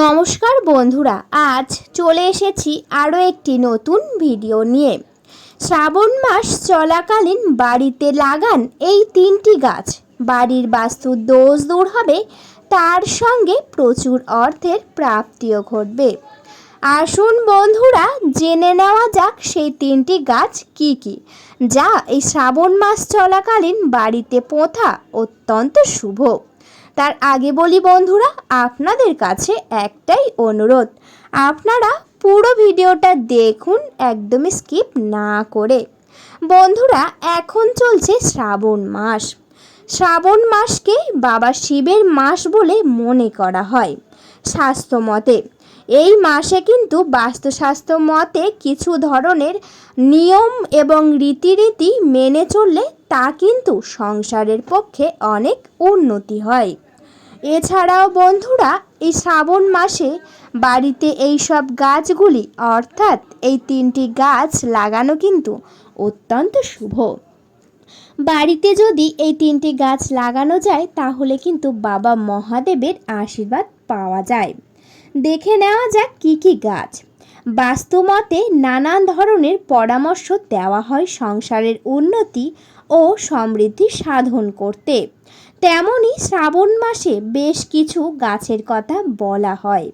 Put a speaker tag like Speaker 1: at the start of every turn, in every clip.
Speaker 1: নমস্কার বন্ধুরা, আজ চলে এসেছি আরও একটি নতুন ভিডিও নিয়ে। শ্রাবণ মাস চলাকালীন বাড়িতে লাগান এই তিনটি গাছ। বাড়ির বাস্তু দোষ দূর হবে, তার সঙ্গে প্রচুর অর্থের প্রাপ্তিও ঘটবে। আসুন বন্ধুরা, জেনে নেওয়া যাক সেই তিনটি গাছ কি কি, যা এই শ্রাবণ মাস চলাকালীন বাড়িতে পোঁথা অত্যন্ত শুভ। তার আগে বলি বন্ধুরা, আপনাদের কাছে একটাই অনুরোধ। আপনারা পুরো ভিডিওটা দেখুন, একদমই স্কিপ না করে। বন্ধুরা, এখন চলছে শ্রাবণ মাস। শ্রাবণ মাসকে বাবা শিবের মাস বলে মনে করা হয় স্বাস্থ্য মতে। এই মাসে কিন্তু বাস্তুস্বাস্থ্য মতে কিছু ধরনের নিয়ম এবং রীতিরীতি মেনে চললে তা কিন্তু সংসারের পক্ষে অনেক উন্নতি হয়। এছাড়াও বন্ধুরা, এই শ্রাবণ মাসে বাড়িতে এই সব গাছগুলি, অর্থাৎ এই তিনটি গাছ লাগানো কিন্তু অত্যন্ত শুভ। বাড়িতে যদি এই তিনটি গাছ লাগানো যায়, তাহলে কিন্তু বাবা মহাদেবের আশীর্বাদ পাওয়া যায়। দেখে নেওয়া যাক কী কী গাছ। বাস্তুমতে নানান ধরনের পরামর্শ দেওয়া হয় সংসারের উন্নতি ও সমৃদ্ধি সাধন করতে। তেমনই শ্রাবণ মাসে বেশ কিছু গাছের কথা বলা হয়।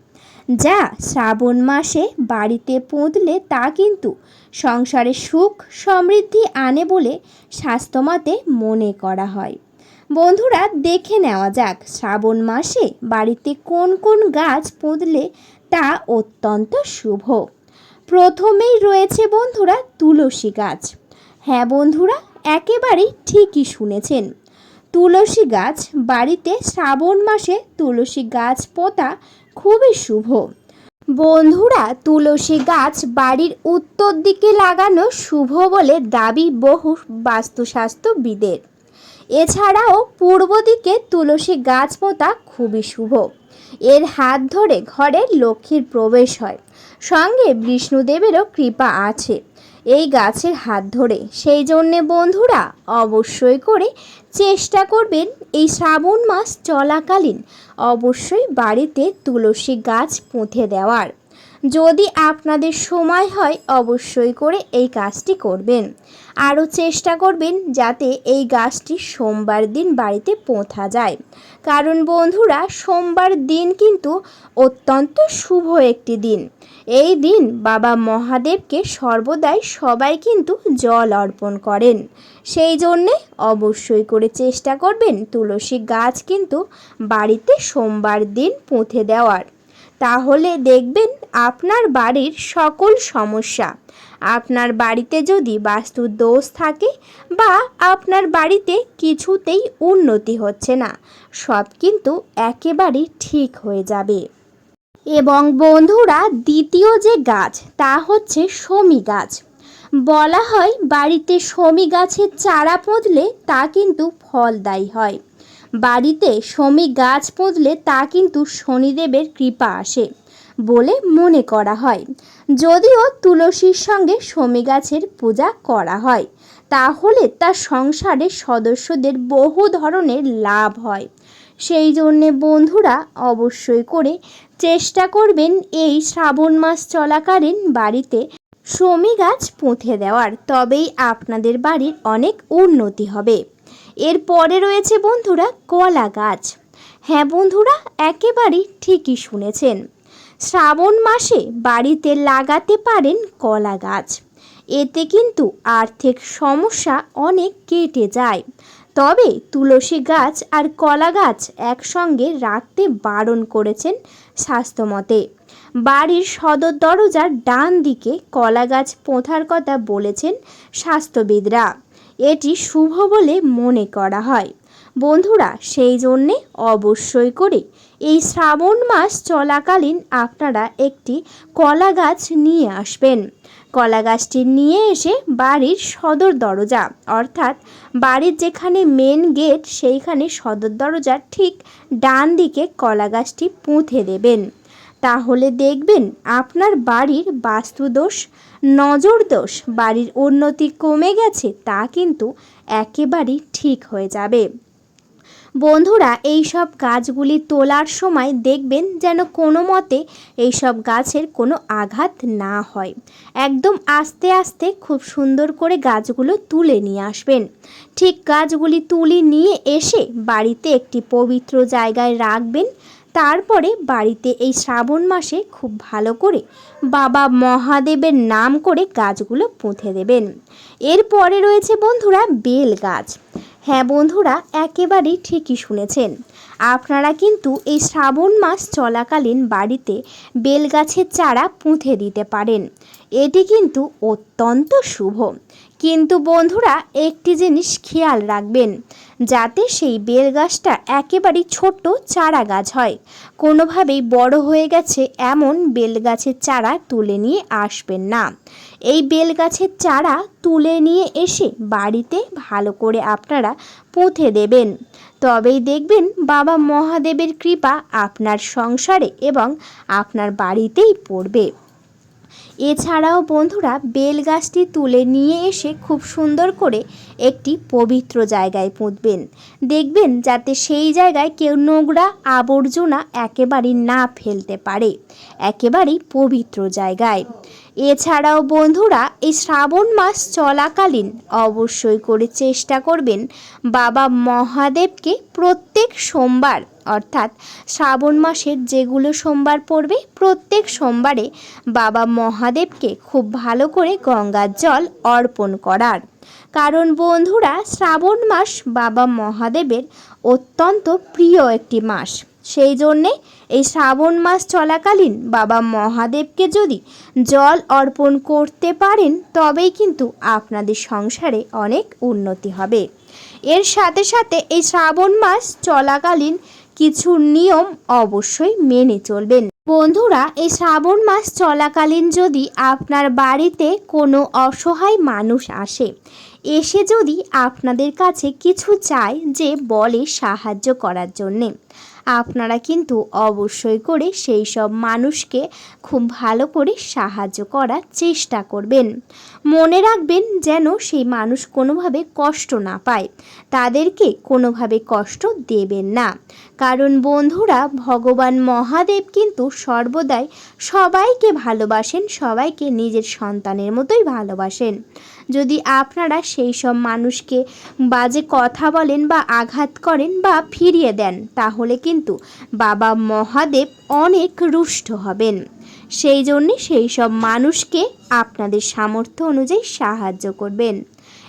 Speaker 1: যা শ্রাবণ মাসে বাড়িতে পুঁতলে তা কিন্তু সংসারে সুখ সমৃদ্ধি আনে বলে স্বাস্থ্যমতে মনে করা হয়। বন্ধুরা, দেখে নেওয়া যাক শ্রাবণ মাসে বাড়িতে কোন কোন গাছ পুঁতলে তা অত্যন্ত শুভ। প্রথমেই রয়েছে বন্ধুরা, তুলসী গাছ। হ্যাঁ বন্ধুরা একেবারেই ঠিকই শুনেছেন। তুলসী গাছ বাড়িতে শ্রাবণ মাসে তুলসী গাছ পোতা খুবই শুভ। বন্ধুরা, তুলসী গাছ বাড়ির উত্তর দিকে লাগানো শুভ বলে দাবি বহু বাস্তুশাস্ত্রবিদের। এছাড়াও পূর্ব দিকে তুলসী গাছ পোতা খুবই শুভ। এর হাত ধরে ঘরে লক্ষ্মীর প্রবেশ হয়। সঙ্গে বিষ্ণুদেবেরও কৃপা আছে। এই গাছের হাত ধরে। সেই জন্যে বন্ধুরা অবশ্যই করে চেষ্টা করবেন এই শ্রাবণ মাস চলাকালীন। অবশ্যই বাড়িতে তুলসী গাছ পুঁতে দেওয়ার। যদি আপনাদের সময় হয়, অবশ্যই করে এই কাজটি করবেন। আরও চেষ্টা করবেন যাতে এই গাছটি সোমবার দিন বাড়িতে পোঁথা যায়। কারণ বন্ধুরা, সোমবার দিন কিন্তু অত্যন্ত শুভ একটি দিন। এই দিন বাবা মহাদেবকে সর্বদাই সবাই কিন্তু জল অর্পণ করেন। সেই জন্যে অবশ্যই করে চেষ্টা করবেন তুলসী গাছ কিন্তু বাড়িতে সোমবার দিন পুঁতে দেওয়ার। তাহলে দেখবেন আপনার বাড়ির সকল সমস্যা। আপনার বাড়িতে যদি বাস্তু দোষ থাকে বা আপনার বাড়িতে কিছুতেই উন্নতি হচ্ছে না, সব কিন্তু একেবারেই ঠিক হয়ে যাবে। এবং বন্ধুরা, দ্বিতীয় যে গাছ, তা হচ্ছে শমি গাছ। বলা হয় বাড়িতে শমি গাছের চারা পুঁতলে তা কিন্তু ফলদায়ী হয়। বাড়িতে শমি গাছ পুঁতলে তা কিন্তু শনিদেবের কৃপা আসে বলে মনে করা হয়। যদিও তুলসীর সঙ্গে শমি গাছের পূজা করা হয়, তাহলে তার সংসারের সদস্যদের বহু ধরনের লাভ হয়। সেই জন্যে বন্ধুরা অবশ্যই করে চেষ্টা করবেন এই শ্রাবণ মাস চলাকালীন বাড়িতে শমি গাছ পুঁতে দেওয়ার। তবেই আপনাদের বাড়ির অনেক উন্নতি হবে। এরপরে রয়েছে বন্ধুরা কলা গাছ। হ্যাঁ বন্ধুরা, একেবারেই ঠিকই শুনেছেন। শ্রাবণ মাসে বাড়িতে লাগাতে পারেন কলা গাছ। এতে কিন্তু আর্থিক সমস্যা অনেক কেটে যায়। তবে তুলসী গাছ আর কলা গাছ একসঙ্গে রাখতে বারণ করেছেন স্বাস্থ্যমতে। বাড়ির সদর দরজার ডান দিকে কলা গাছ পোঁথার কথা বলেছেন স্বাস্থ্যবিদরা। এটি শুভ বলে মনে করা হয়। বন্ধুরা, সেই জন্যে অবশ্যই করে এই শ্রাবণ মাস চলাকালীন আপনারা একটি কলা গাছ নিয়ে আসবেন। কলা গাছটি নিয়ে এসে বাড়ির সদর দরজা, অর্থাৎ বাড়ির যেখানে মেন গেট সেইখানে সদর দরজার ঠিক ডান দিকে কলা গাছটি পুঁতে দেবেন। তাহলে দেখবেন আপনার বাড়ির বাস্তুদোষ নজর দোষ বাড়ির উন্নতি কমে গেছে, তা কিন্তু একেবারেই ঠিক হয়ে যাবে। বন্ধুরা এই সব গাছগুলি তোলার সময় দেখবেন যেন কোনো মতে এই সব গাছের কোনো আঘাত না হয়। একদম আস্তে আস্তে খুব সুন্দর করে গাছগুলো তুলে নিয়ে আসবেন। ঠিক গাছগুলি তুলে নিয়ে এসে বাড়িতে একটি পবিত্র জায়গায় রাখবেন। তারপরে বাড়িতে এই শ্রাবণ মাসে খুব ভালো করে বাবা মহাদেবের নাম করে গাছগুলো পুঁতে দেবেন। এরপরে রয়েছে বন্ধুরা বেল গাছ। হ্যাঁ বন্ধুরা, একেবারেই ঠিকই শুনেছেন। আপনারা কিন্তু এই শ্রাবণ মাস চলাকালীন বাড়িতে বেল গাছের চারা পুঁতে দিতে পারেন। এটি কিন্তু অত্যন্ত শুভ। কিন্তু বন্ধুরা, একটি জিনিস খেয়াল রাখবেন, যাতে সেই বেল গাছটা একেবারেই ছোট্ট চারা গাছ হয়। কোনোভাবেই বড় হয়ে গেছে এমন বেল গাছের চারা তুলে নিয়ে আসবেন না। এই বেল গাছের চারা তুলে নিয়ে এসে বাড়িতে ভালো করে আপনারা পুঁতে দেবেন। তবেই দেখবেন বাবা মহাদেবের কৃপা আপনার সংসারে এবং আপনার বাড়িতেই পড়বে। এছাড়াও বন্ধুরা বেল গাছটি তুলে নিয়ে এসে খুব সুন্দর করে একটি পবিত্র জায়গায় পুঁতবেন। দেখবেন যাতে সেই জায়গায় কেউ নোংরা আবর্জনা একেবারেই না ফেলতে পারে। একেবারেই পবিত্র জায়গায়। এছাড়াও বন্ধুরা, এই শ্রাবণ মাস চলাকালীন অবশ্যই করে চেষ্টা করবেন বাবা মহাদেবকে প্রত্যেক সোমবার অর্থাৎ শ্রাবণ মাসের যেগুলো সোমবার পড়বে, প্রত্যেক সোমবারে বাবা মহাদেবকে খুব ভালো করে গঙ্গার জল অর্পণ করার। কারণ বন্ধুরা, শ্রাবণ মাস বাবা মহাদেবের অত্যন্ত প্রিয় একটি মাস। সেই জন্যে এই শ্রাবণ মাস চলাকালীন বাবা মহাদেবকে যদি জল অর্পণ করতে পারেন, তবেই কিন্তু আপনাদের সংসারে অনেক উন্নতি হবে। এর সাথে সাথে এই শ্রাবণ মাস চলাকালীন কিছু নিয়ম অবশ্যই মেনে চলবেন। বন্ধুরা এই শ্রাবণ মাস চলাকালীন যদি আপনার বাড়িতে কোনো অসহায় মানুষ আসে, এসে যদি আপনাদের কাছে কিছু চায় যে বলে সাহায্য করার জন্যে। আপনারা কিন্তু অবশ্যই করে সেই সব মানুষকে খুব ভালো করে সাহায্য করার চেষ্টা করবেন। মনে রাখবেন যেন সেই মানুষ কোনোভাবে কষ্ট না পায়। তাদেরকে কোনোভাবে কষ্ট দেবেন না। কারণ বন্ধুরা, ভগবান মহাদেব কিন্তু সর্বদাই সবাইকে ভালোবাসেন, সবাইকে নিজের সন্তানের মতোই ভালোবাসেন। যদি আপনারা সেই সব মানুষকে বাজে কথা বলেন বা আঘাত করেন বা ফিরিয়ে দেন, তাহলে কিন্তু বাবা মহাদেব অনেক রুষ্ট হবেন। সেই জন্যে সেই সব মানুষকে আপনাদের সামর্থ্য অনুযায়ী সাহায্য করবেন।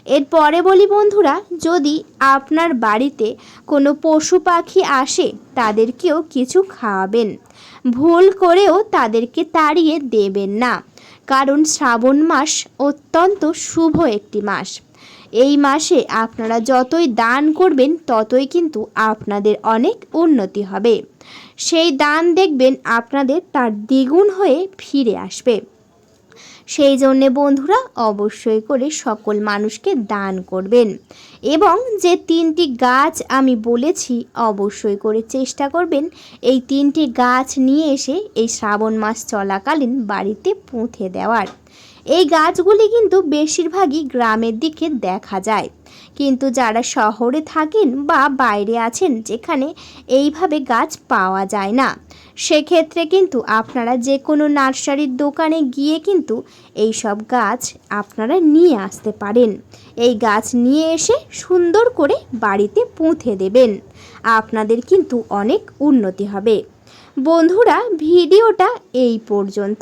Speaker 1: এরপরে বলি বন্ধুরা, যদি আপনার বাড়িতে কোনো পশু পাখি আসে, তাদেরকেও কিছু খাওয়াবেন। ভুল করেও তাদেরকে তাড়িয়ে দেবেন না। কারণ শ্রাবণ মাস অত্যন্ত শুভ একটি মাস। এই মাসে আপনারা যতই দান করবেন, ততই কিন্তু আপনাদের অনেক উন্নতি হবে। সেই দান দেখবেন, আপনাদের তার দ্বিগুণ হয়ে ফিরে আসবে। সেই জন্য বন্ধুরা অবশ্যই করে সকল মানুষকে দান করবেন। এবং যে তিনটি গাছ আমি বলেছি, অবশ্যই করে চেষ্টা করবেন এই তিনটি গাছ নিয়ে এসে এই শ্রাবণ মাস চলাকালীন বাড়িতে পুঁথে দেওয়ার। এই গাছগুলি কিন্তু বেশিরভাগই গ্রামের দিকে দেখা যায়। কিন্তু যারা শহরে থাকেন বা বাইরে আছেন, যেখানে এইভাবে গাছ পাওয়া যায় না। সেক্ষেত্রে কিন্তু আপনারা যে কোনো নার্সারির দোকানে গিয়ে কিন্তু এই সব গাছ আপনারা নিয়ে আসতে পারেন। এই গাছ নিয়ে এসে সুন্দর করে বাড়িতে পুঁতে দেবেন। আপনাদের কিন্তু অনেক উন্নতি হবে। বন্ধুরা, ভিডিওটা এই পর্যন্ত।